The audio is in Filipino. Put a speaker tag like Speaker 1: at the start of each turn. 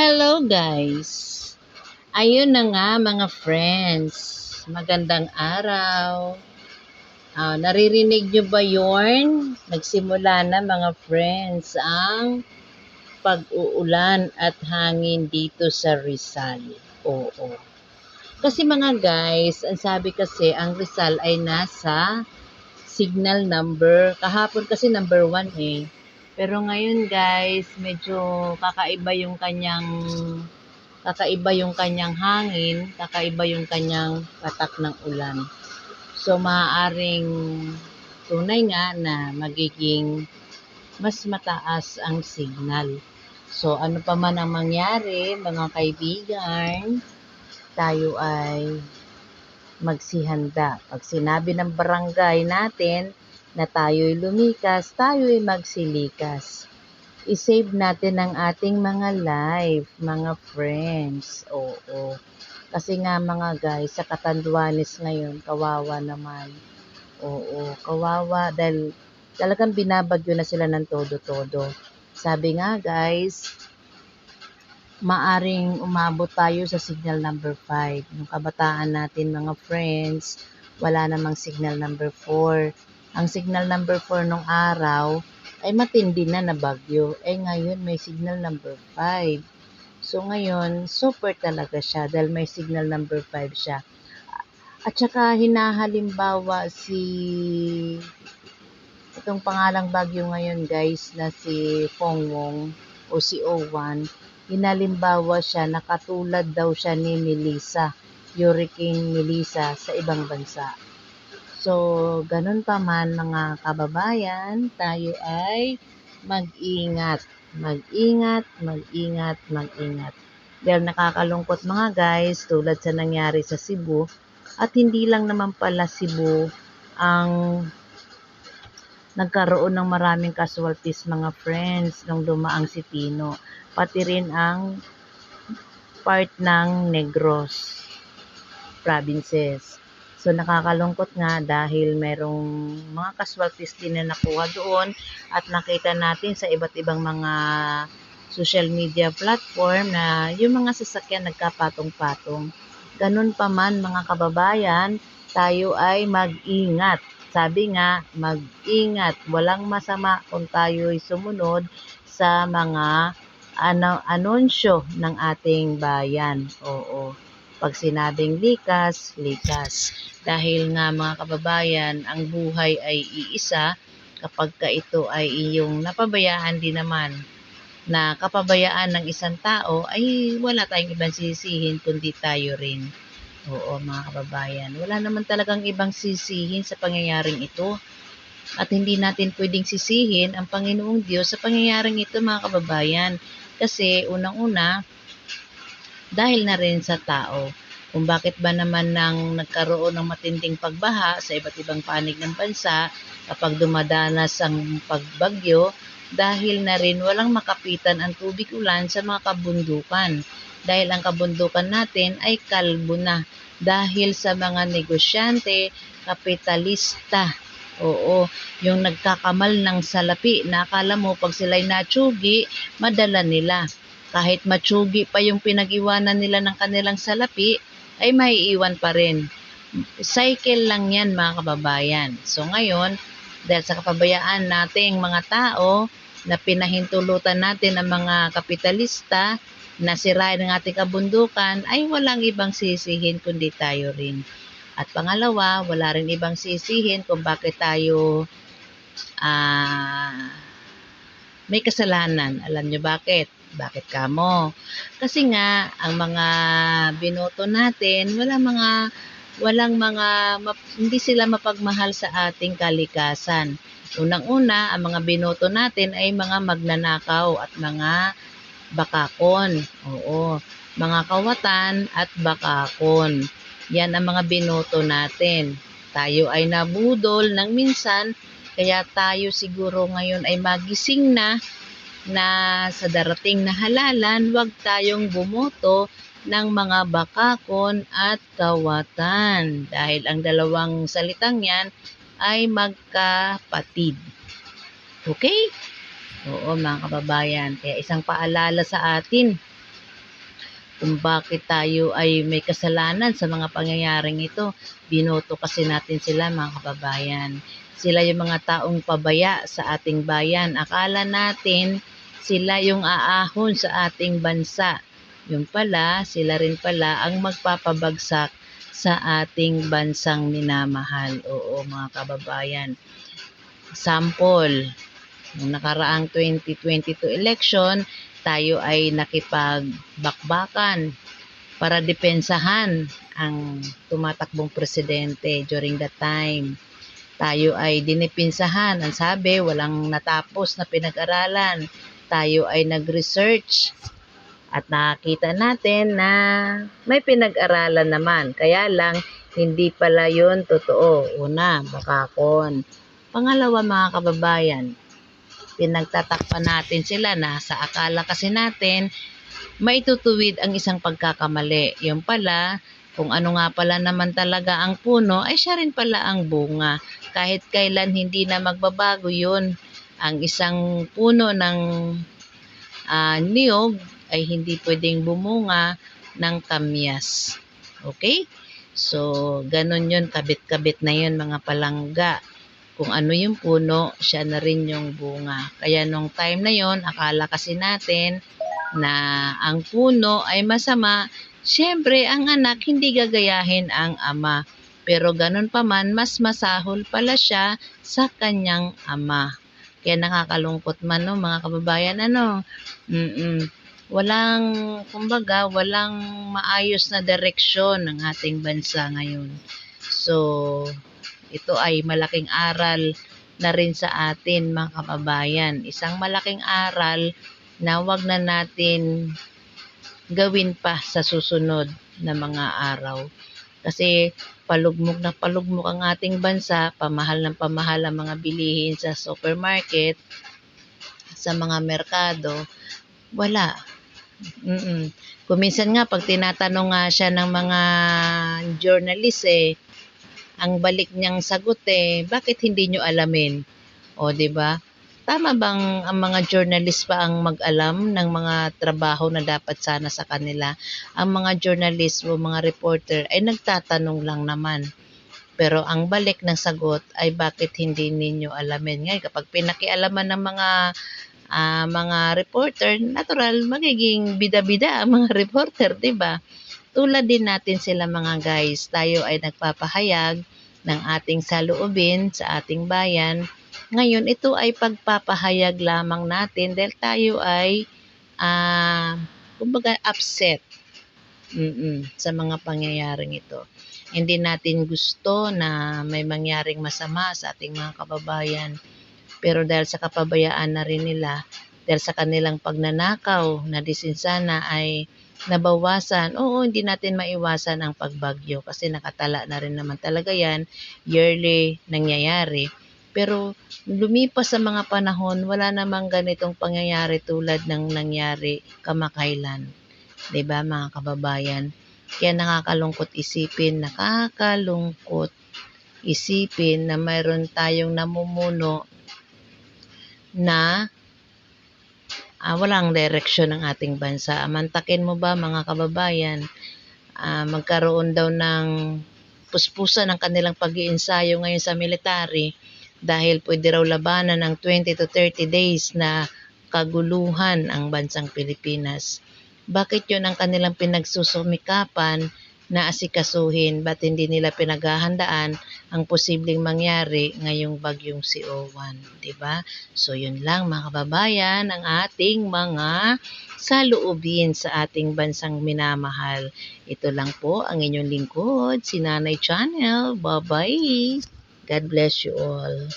Speaker 1: Hello guys! Ayun na nga mga friends. Magandang araw. Ah, naririnig nyo ba yon? Nagsimula na mga friends ang pag-uulan at hangin dito sa Rizal. Oo. Kasi mga guys, ang sabi kasi ang Rizal ay nasa signal number. Kahapon kasi number 1 eh. Pero ngayon guys, medyo kakaiba yung kanyang kakaiba yung kanyang hangin, kakaiba yung kanyang patak ng ulan. So maaaring tunay nga na magiging mas mataas ang signal. So ano pa man ang mangyari, mga kaibigan, tayo ay magsihanda. Pag sinabi ng barangay natin na tayo'y lumikas, tayo'y magsilikas. I-save natin ang ating mga life, mga friends. Oo. Kasi nga mga guys, sa Katanduanes ngayon, kawawa naman. Oo, kawawa dahil talagang binabagyo na sila ng todo-todo. Sabi nga guys, maaring umabot tayo sa signal number 5. Yung kabataan natin mga friends, wala namang signal number 4. Ang signal number 4 nung araw ay matindi na na bagyo. Eh ngayon may signal number 5. So ngayon, super talaga siya dahil may signal number 5 siya. At saka hinahalimbawa si itong pangalang bagyo ngayon guys na si Pongwong o si Owan, hinalimbawa siya na katulad daw siya ni Melissa, Hurricane Melissa sa ibang bansa. So, ganun pa man mga kababayan, tayo ay mag-ingat, mag-ingat, mag-ingat, mag-ingat. Dahil nakakalungkot mga guys, tulad sa nangyari sa Cebu, at hindi lang naman pala Cebu ang nagkaroon ng maraming casualties mga friends nung dumaang si Tino. Pati rin ang part ng Negros provinces. So nakakalungkot nga dahil merong mga casualties din na nakuha doon at nakita natin sa iba't ibang mga social media platform na yung mga sasakyan nagkapatong-patong. Ganun pa man mga kababayan, tayo ay mag-ingat. Sabi nga, mag-ingat. Walang masama kung tayo ay sumunod sa mga ano, anunsyo ng ating bayan. Oo. Pag sinabing likas, likas. Dahil nga mga kababayan, ang buhay ay iisa kapag ka ito ay iyong napabayaan din naman na kapabayaan ng isang tao ay wala tayong ibang sisihin kundi tayo rin. Oo mga kababayan, wala naman talagang ibang sisihin sa pangyayaring ito. At hindi natin pwedeng sisihin ang Panginoong Diyos sa pangyayaring ito mga kababayan. Kasi unang-una, dahil na rin sa tao. Kung bakit ba naman nang nagkaroon ng matinding pagbaha sa iba't ibang panig ng bansa kapag dumadanas ang pagbagyo, dahil na rin walang makapitan ang tubig ulan sa mga kabundukan. Dahil ang kabundukan natin ay kalbo na dahil sa mga negosyante, kapitalista. Oo, yung nagkakamal ng salapi na akala mo pag sila'y natsugi, madala nila. Kahit matsugi pa yung pinag-iwanan nila ng kanilang salapi, ay maiiwan pa rin. Cycle lang yan mga kababayan. So ngayon, dahil sa kapabayaan nating mga tao na pinahintulutan natin ng mga kapitalista na sirain ang ating kabundukan ay walang ibang sisihin kundi tayo rin. At pangalawa, wala rin ibang sisihin kung bakit tayo ah, may kasalanan. Alam nyo bakit? Bakit kamo? Kasi nga, ang mga binoto natin, wala mga walang mga map- hindi sila mapagmahal sa ating kalikasan. Unang-una, ang mga binoto natin ay mga magnanakaw at mga bakakon. Oo, mga kawatan at bakakon. Yan ang mga binoto natin. Tayo ay nabudol ng minsan, kaya tayo siguro ngayon ay magising na na sa darating na halalan, huwag tayong bumoto ng mga bakakon at kawatan dahil ang dalawang salitang yan ay magkapatid. Okay? Oo mga kababayan, kaya isang paalala sa atin kung bakit tayo ay may kasalanan sa mga pangyayaring ito. Binoto kasi natin sila mga kababayan. Sila yung mga taong pabaya sa ating bayan. Akala natin sila yung aahon sa ating bansa. Yung pala, sila rin pala ang magpapabagsak sa ating bansang minamahal. Oo, mga kababayan. Sample, nung nakaraang 2022 election, tayo ay nakipagbakbakan para depensahan ang tumatakbong presidente during that time. Tayo ay dinipinsahan. Ang sabi, walang natapos na pinag-aralan. Tayo ay nag-research at nakita natin na may pinag-aralan naman. Kaya lang, hindi pala yun totoo. Una, bakakon. Pangalawa, mga kababayan, pinagtatakpan natin sila na sa akala kasi natin maitutuwid ang isang pagkakamali. Yung pala, kung ano nga pala naman talaga ang puno, ay siya rin pala ang bunga. Kahit kailan hindi na magbabago yun. Ang isang puno ng ah, niyog ay hindi pwedeng bumunga ng kamyas. Okay? So, ganun yun, kabit-kabit na yun mga palangga kung ano yung puno, siya na rin yung bunga. Kaya nung time na yon, akala kasi natin na ang puno ay masama, syempre ang anak hindi gagayahin ang ama. Pero ganun pa man, mas masahol pala siya sa kanyang ama. Kaya nakakalungkot man no, mga kababayan, ano, mm walang, kumbaga, walang maayos na direksyon ng ating bansa ngayon. So, ito ay malaking aral na rin sa atin mga kababayan. Isang malaking aral na wag na natin gawin pa sa susunod na mga araw. Kasi palugmok na palugmok ang ating bansa, pamahal ng pamahal ang mga bilihin sa supermarket, sa mga merkado, wala. Mm-mm. Kuminsan nga, pag tinatanong nga siya ng mga journalist eh, ang balik niyang sagot eh, bakit hindi nyo alamin? O, di ba? Tama bang ang mga journalist pa ang mag-alam ng mga trabaho na dapat sana sa kanila? Ang mga journalist o mga reporter ay nagtatanong lang naman. Pero ang balik ng sagot ay bakit hindi ninyo alamin? Ngayon, kapag pinakialaman ng mga ah, mga reporter, natural, magiging bida-bida ang mga reporter, di ba? Tulad din natin sila mga guys, tayo ay nagpapahayag ng ating saloobin sa ating bayan. Ngayon, ito ay pagpapahayag lamang natin dahil tayo ay, ah, kumbaga, upset mm sa mga pangyayaring ito. Hindi natin gusto na may mangyaring masama sa ating mga kababayan. Pero dahil sa kapabayaan na rin nila, dahil sa kanilang pagnanakaw na disinsana ay nabawasan, oo, hindi natin maiwasan ang pagbagyo kasi nakatala na rin naman talaga yan, yearly nangyayari. Pero lumipas sa mga panahon, wala namang ganitong pangyayari tulad ng nangyari kamakailan. 'Di ba mga kababayan? Kaya nakakalungkot isipin, nakakalungkot isipin na mayroon tayong namumuno na ah, walang direksyon ng ating bansa. Mantakin mo ba mga kababayan, ah, magkaroon daw ng puspusan ng kanilang pag-iinsayo ngayon sa military dahil pwede raw labanan ng 20 to 30 days na kaguluhan ang bansang Pilipinas. Bakit yun ang kanilang pinagsusumikapan na asikasuhin? Ba't hindi nila pinaghahandaan ang posibleng mangyari ngayong bagyong si Owan? 'di ba? So yun lang mga kababayan ang ating mga saloobin sa ating bansang minamahal. Ito lang po ang inyong lingkod, si Nanay Channel. Bye-bye! God bless you all.